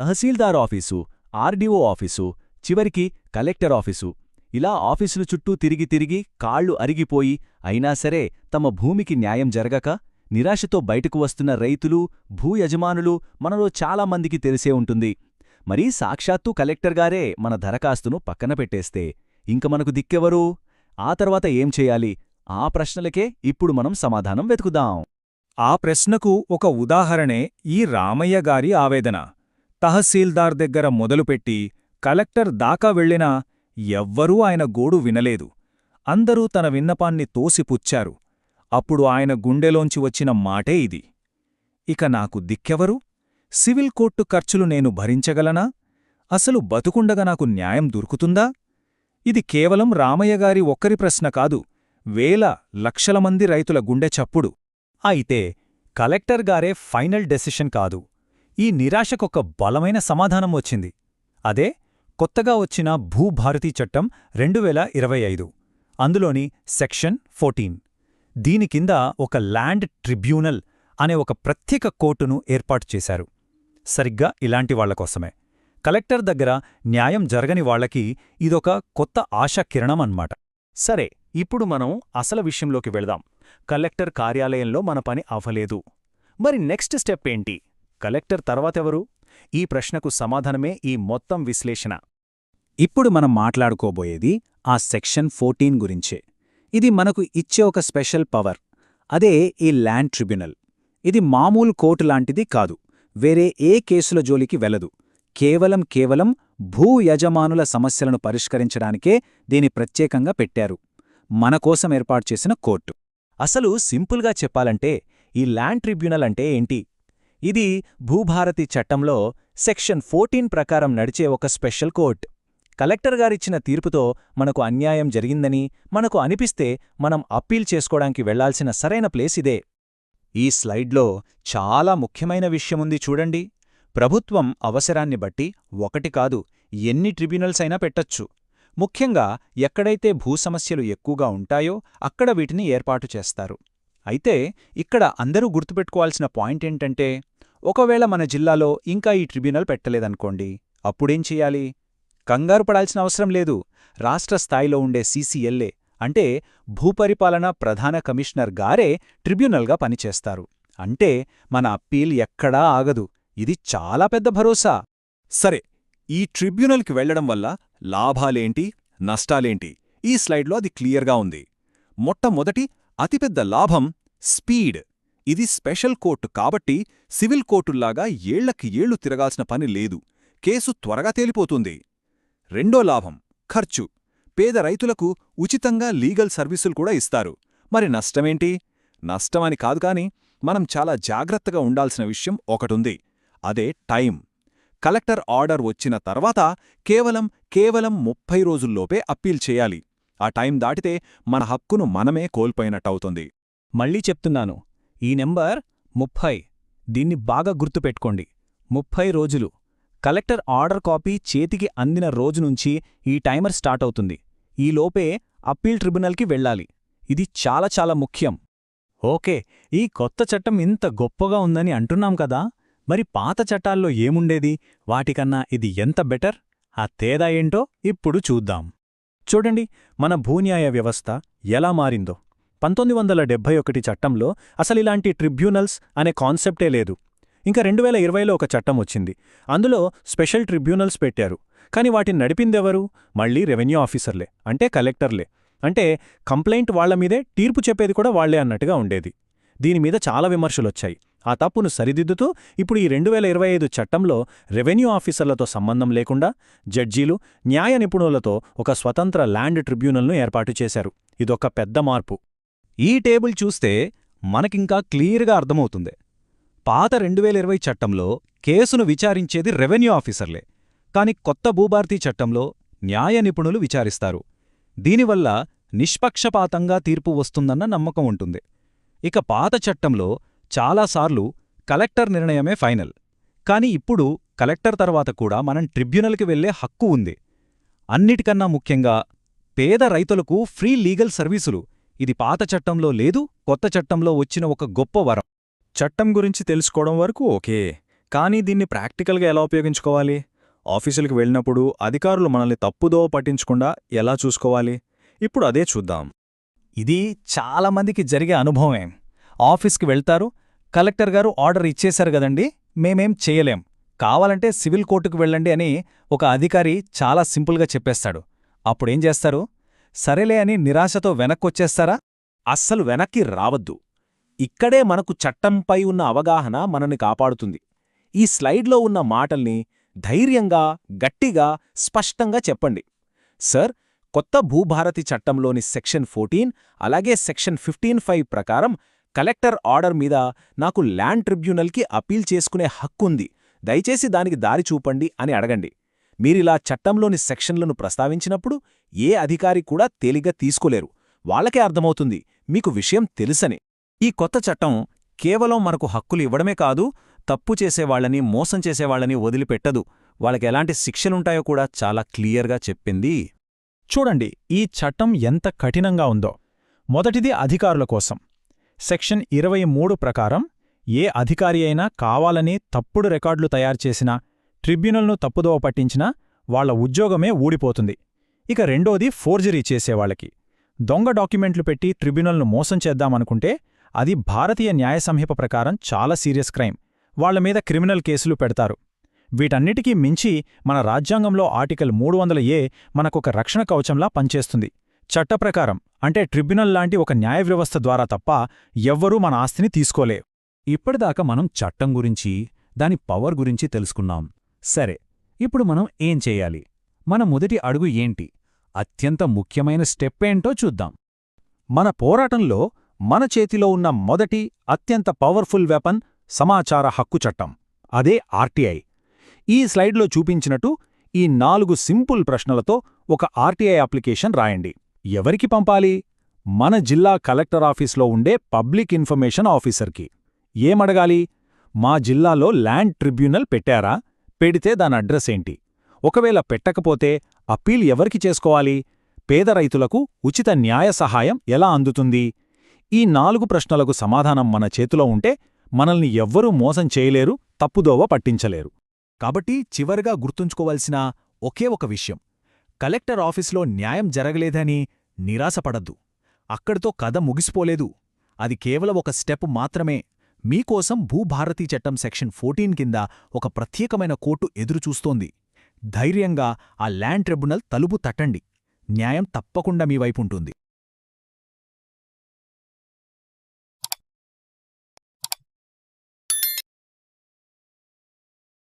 తహసీల్దార్ office RDO office చివరికి collector office. ఇలా ఆఫీసులు చుట్టూ తిరిగి తిరిగి కాళ్ళు అరిగిపోయి అయినా సరే తమ భూమికి న్యాయం జరగక నిరాశతో బయటకు వస్తున్న రైతులు భూ యజమానులు మనలో చాలామందికి తెలిసే ఉంటుంది. మరీ సాక్షాత్తు కలెక్టర్గారే మన దరఖాస్తును పక్కన పెట్టేస్తే ఇంక మనకు దిక్కెవరు? ఆ తర్వాత ఏం చేయాలి? ఆ ప్రశ్నలకే ఇప్పుడు మనం సమాధానం వెతుకుదాం. ఆ ప్రశ్నకు ఒక ఉదాహరణే ఈ రామయ్య గారి ఆవేదన. తహసీల్దార్ దగ్గర మొదలుపెట్టి కలెక్టర్ దాకా వెళ్ళినా ఎవ్వరూ ఆయన గోడు వినలేదు. అందరూ తన విన్నపాన్ని తోసిపుచ్చారు. అప్పుడు ఆయన గుండెలోంచి వచ్చిన మాటే ఇది. ఇక నాకు దిక్కెవరు? సివిల్ కోర్టు ఖర్చులు నేను భరించగలనా? అసలు బతుకుండగా నాకు న్యాయం దొరుకుతుందా? ఇది కేవలం రామయ్యగారి ఒక్కరి ప్రశ్న కాదు వేల లక్షల మంది రైతుల గుండె చప్పుడు. అయితే కలెక్టర్ గారే ఫైనల్ డెసిషన్ కాదు. ఈ నిరాశకొక బలమైన సమాధానం వచ్చింది. అదే కొత్తగా వచ్చిన భూభారతీ చట్టం రెండు వేల ఇరవై ఐదు. అందులోని సెక్షన్ ఫోర్టీన్. దీని కింద ఒక ల్యాండ్ ట్రిబ్యూనల్ అనే ఒక ప్రత్యేక కోర్టును ఏర్పాటు చేశారు. సరిగ్గా ఇలాంటి వాళ్ళకోసమే కలెక్టర్ దగ్గర న్యాయం జరగని వాళ్ళకి ఇదొక కొత్త ఆశా కిరణం అన్నమాట. సరే ఇప్పుడు మనం అసలు విషయంలోకి వెళదాం. కలెక్టర్ కార్యాలయంలో మన పని అవ్వలేదు. మరి నెక్స్ట్ స్టెప్ ఏంటి? కలెక్టర్ తర్వాతెవరు? ఈ ప్రశ్నకు సమాధానమే ఈ మొత్తం విశ్లేషణ. ఇప్పుడు మనం మాట్లాడుకోబోయేది ఆ సెక్షన్ ఫోర్టీన్ గురించే. ఇది మనకు ఇచ్చే ఒక స్పెషల్ పవర్. అదే ఈ ల్యాండ్ ట్రిబ్యునల్. ఇది మామూలు కోర్టు లాంటిది కాదు. వేరే ఏ కేసుల జోలికి వెలదు కేవలం కేవలం భూ యజమానుల సమస్యలను పరిష్కరించడానికే దీని ప్రత్యేకంగా పెట్టారు. మన కోసం ఏర్పాటు చేసిన కోర్టు. అసలు సింపుల్గా చెప్పాలంటే ఈ ల్యాండ్ ట్రిబ్యునల్ అంటే ఏంటి? ఇది భూభారతి చట్టంలో సెక్షన్ ఫోర్టీన్ ప్రకారం నడిచే ఒక స్పెషల్ కోర్ట్. కలెక్టర్ గారిచ్చిన తీర్పుతో మనకు అన్యాయం జరిగిందని మనకు అనిపిస్తే మనం అప్పీల్ చేసుకోవడానికి వెళ్ళాల్సిన సరైన ప్లేస్ ఇదే. ఈ స్లైడ్లో చాలా ముఖ్యమైన విషయముంది చూడండి. ప్రభుత్వం అవసరాన్ని బట్టి ఒకటి కాదు ఎన్ని ట్రిబ్యునల్స్ అయినా పెట్టొచ్చు. ముఖ్యంగా ఎక్కడైతే భూసమస్యలు ఎక్కువగా ఉంటాయో అక్కడ వీటిని ఏర్పాటు చేస్తారు. అయితే ఇక్కడ అందరూ గుర్తుపెట్టుకోవాల్సిన పాయింట్ ఏంటంటే ఒకవేళ మన జిల్లాలో ఇంకా ఈ ట్రిబ్యునల్ పెట్టలేదనుకోండి అప్పుడేం చెయ్యాలి కంగారు పడాల్సిన అవసరం లేదు. రాష్ట్ర స్థాయిలో ఉండే సీసీఎల్ఏ అంటే భూపరిపాలన ప్రధాన కమిషనర్ గారే ట్రిబ్యునల్గా పనిచేస్తారు. అంటే మన అప్పీల్ ఎక్కడా ఆగదు. ఇది చాలా పెద్ద భరోసా. సరే ఈ ట్రిబ్యునల్కి వెళ్ళడం వల్ల లాభాలేంటి? నష్టాలేంటి? ఈ స్లైడ్లో అది క్లియర్గా ఉంది. మొట్టమొదటి అతిపెద్ద లాభం స్పీడ్. ఇది స్పెషల్ కోర్టు కాబట్టి సివిల్ కోర్టుల్లాగా ఏళ్ళకి ఏళ్ళు తిరగాల్సిన పని లేదు. కేసు త్వరగా తేలిపోతుంది. రెండో లాభం ఖర్చు. పేద రైతులకు ఉచితంగా లీగల్ సర్వీసులు కూడా ఇస్తారు. మరి నష్టమేంటి? నష్టమని కాదు కాని మనం చాలా జాగ్రత్తగా ఉండాల్సిన విషయం ఒకటుంది. అదే టైం. కలెక్టర్ ఆర్డర్ వచ్చిన తర్వాత కేవలం కేవలం ముప్పై రోజుల్లోపే అప్పీల్ చేయాలి. ఆ టైం దాటితే మన హక్కును మనమే కోల్పోయినట్టవుతుంది. మళ్ళీ చెప్తున్నాను. ఈ నెంబర్ ముప్పై. దీన్ని బాగా గుర్తుపెట్టుకోండి. ముప్పై రోజులు. కలెక్టర్ ఆర్డర్ కాపీ చేతికి అందిన రోజు నుంచి ఈ టైమర్ స్టార్ట్ అవుతుంది. ఈలోపే అప్పీల్ ట్రిబ్యునల్కి వెళ్ళాలి. ఇది చాలా చాలా ముఖ్యం. ఓకే ఈ కొత్త చట్టం ఇంత గొప్పగా ఉందని అంటున్నాం కదా? మరి పాత చట్టాల్లో ఏముండేది? వాటికన్నా ఇది ఎంత బెటర్? ఆ తేడా ఏంటో ఇప్పుడు చూద్దాం. చూడండి మన భూన్యాయ వ్యవస్థ ఎలా మారిందో. పంతొమ్మిది వందల డెబ్బై ఒకటి చట్టంలో అసలు ఇలాంటి ట్రిబ్యునల్స్ అనే కాన్సెప్టే లేదు. ఇంకా రెండు వేల ఇరవైలో ఒక చట్టం వచ్చింది. అందులో స్పెషల్ ట్రిబ్యునల్స్ పెట్టారు. కాని వాటిని నడిపిందెవరు? మళ్ళీ రెవెన్యూ ఆఫీసర్లే. అంటే కలెక్టర్లే. అంటే కంప్లైంట్ వాళ్ళ మీదే తీర్పు చెప్పేది కూడా వాళ్ళే అన్నట్టుగా ఉండేది. దీనిమీద చాలా విమర్శలొచ్చాయి. ఆ తప్పును సరిదిద్దుతూ ఇప్పుడు ఈ రెండు వేల ఇరవై ఐదు చట్టంలో రెవెన్యూ ఆఫీసర్లతో సంబంధం లేకుండా జడ్జీలు న్యాయ నిపుణులతో ఒక స్వతంత్ర ల్యాండ్ ట్రిబ్యునల్ను ఏర్పాటు చేశారు. ఇదొక పెద్ద మార్పు. ఈ టేబుల్ చూస్తే మనకింకా క్లియర్గా అర్థమవుతుంది. పాత రెండు వేల ఇరవై చట్టంలో కేసును విచారించేది రెవెన్యూ ఆఫీసర్లే కాని కొత్త భూభారతీ చట్టంలో న్యాయ నిపుణులు విచారిస్తారు. దీనివల్ల నిష్పక్షపాతంగా తీర్పు వస్తుందన్న నమ్మకం ఉంటుంది. ఇక పాత చట్టంలో చాలాసార్లు కలెక్టర్ నిర్ణయమే ఫైనల్. కాని ఇప్పుడు కలెక్టర్ తర్వాత కూడా మనం ట్రిబ్యునల్కి వెళ్ళే హక్కు ఉంది. అన్నిటికన్నా ముఖ్యంగా పేద రైతులకు ఫ్రీ లీగల్ సర్వీసులు ఇది పాత చట్టంలో లేదు కొత్త చట్టంలో వచ్చిన ఒక గొప్ప వరం. చట్టం గురించి తెలుసుకోవడం వరకు ఓకే కానీ దీన్ని ప్రాక్టికల్గా ఎలా ఉపయోగించుకోవాలి? ఆఫీసులకు వెళ్ళినప్పుడు అధికారులు మనల్ని తప్పుదో పట్టించకుండా ఎలా చూసుకోవాలి? ఇప్పుడు అదే చూద్దాం. ఇది చాలామందికి జరిగే అనుభవమే. ఆఫీస్కి వెళ్తారు కలెక్టర్ గారు ఆర్డర్ ఇచ్చేశారు గదండి మేమేం చేయలేం. కావాలంటే సివిల్ కోర్టుకు వెళ్ళండి అని ఒక అధికారి చాలా సింపుల్గా చెప్పేస్తాడు. అప్పుడేం చేస్తారు? సరేలే అని నిరాశతో వెనక్కొచ్చేస్తారా? అస్సలు వెనక్కి రావద్దు. ఇక్కడే మనకు చట్టంపై ఉన్న అవగాహన మనని కాపాడుతుంది. ఈ స్లైడ్లో ఉన్న మాటల్ని ధైర్యంగా గట్టిగా స్పష్టంగా చెప్పండి. సర్ కొత్త భూభారతి చట్టంలోని సెక్షన్ ఫోర్టీన్ అలాగే సెక్షన్ ఫిఫ్టీన్ ఫైవ్ ప్రకారం కలెక్టర్ ఆర్డర్ మీద నాకు ల్యాండ్ ట్రిబ్యునల్కి అపీల్ చేసుకునే హక్కుంది. దయచేసి దానికి దారి చూపండి అని అడగండి. మీరిలా చట్టంలోని సెక్షన్లను ప్రస్తావించినప్పుడు ఏ అధికారి కూడా తేలిగ్గా తీసుకోలేరు. వాళ్ళకే అర్థమవుతుంది మీకు విషయం తెలుసని. ఈ కొత్త చట్టం కేవలం మనకు హక్కులు ఇవ్వడమే కాదు తప్పు చేసేవాళ్ళని మోసం చేసేవాళ్ళని వదిలిపెట్టదు. వాళ్ళకెలాంటి శిక్షలుంటాయో కూడా చాలా క్లియర్గా చెప్పింది. చూడండి ఈ చట్టం ఎంత కఠినంగా ఉందో. మొదటిది అధికారుల కోసం. సెక్షన్ ఇరవై మూడు ప్రకారం ఏ అధికారి అయినా కావాలని తప్పుడు రికార్డులు తయారుచేసినా ట్రిబ్యునల్ను తప్పుదోవ పట్టించినా వాళ్ళ ఉద్యోగమే ఊడిపోతుంది. ఇక రెండోది ఫోర్జరీ చేసేవాళ్ళకి దొంగ డాక్యుమెంట్లు పెట్టి ట్రిబ్యునల్ను మోసం చేద్దామనుకుంటే అది భారతీయ న్యాయ సంహిత ప్రకారం చాలా సీరియస్ క్రైమ్. వాళ్ళ మీద క్రిమినల్ కేసులు పెడతారు. వీటన్నిటికీ మించి మన రాజ్యాంగంలో ఆర్టికల్ మూడు వందల ఏ మనకొక రక్షణ కవచంలా పనిచేస్తుంది. చట్టప్రకారం అంటే ట్రిబ్యునల్ లాంటి ఒక న్యాయ వ్యవస్థ ద్వారా తప్ప ఎవ్వరూ మన ఆస్తిని తీసుకోలే ఇప్పటిదాకా మనం చట్టం గురించి దాని పవర్ గురించి తెలుసుకున్నాం. సరే ఇప్పుడు మనం ఏం చెయ్యాలి మన మొదటి అడుగు ఏంటి? అత్యంత ముఖ్యమైన స్టెప్ ఏంటో చూద్దాం. మన పోరాటంలో మన చేతిలో ఉన్న మొదటి అత్యంత పవర్ఫుల్ వెపన్ సమాచార హక్కు చట్టం అదే ఆర్టీఐ. ఈ స్లైడ్లో చూపించినట్టు ఈ నాలుగు సింపుల్ ప్రశ్నలతో ఒక ఆర్టీఐ అప్లికేషన్ రాయండి. ఎవరికి పంపాలి? మన జిల్లా కలెక్టర్ ఆఫీస్లో ఉండే పబ్లిక్ ఇన్ఫర్మేషన్ ఆఫీసర్కి. ఏమడగాలి? మా జిల్లాలో ల్యాండ్ ట్రిబ్యునల్ పెట్టారా? పెడితే దాని అడ్రస్ ఏంటి? ఒకవేళ పెట్టకపోతే అప్పీల్ ఎవరికి చేసుకోవాలి? పేద రైతులకు ఉచిత న్యాయ సహాయం ఎలా అందుతుంది? ఈ నాలుగు ప్రశ్నలకు సమాధానం మన చేతిలో ఉంటే మనల్ని ఎవ్వరూ మోసం చేయలేరు తప్పుదోవ పట్టించలేరు. కాబట్టి చివరగా గుర్తుంచుకోవలసిన ఒకే ఒక విషయం. కలెక్టర్ ఆఫీసులో న్యాయం జరగలేదని నిరాశపడద్దు. అక్కడితో కథ ముగిసిపోలేదు. అది కేవలం ఒక స్టెప్ మాత్రమే. మీకోసం భూభారతీ చట్టం సెక్షన్ ఫోర్టీన్ కింద ఒక ప్రత్యేకమైన కోర్టు ఎదురుచూస్తోంది. ధైర్యంగా ఆ ల్యాండ్ ట్రిబ్యునల్ తలుపు తట్టండి. న్యాయం తప్పకుండా మీ వైపుంటుంది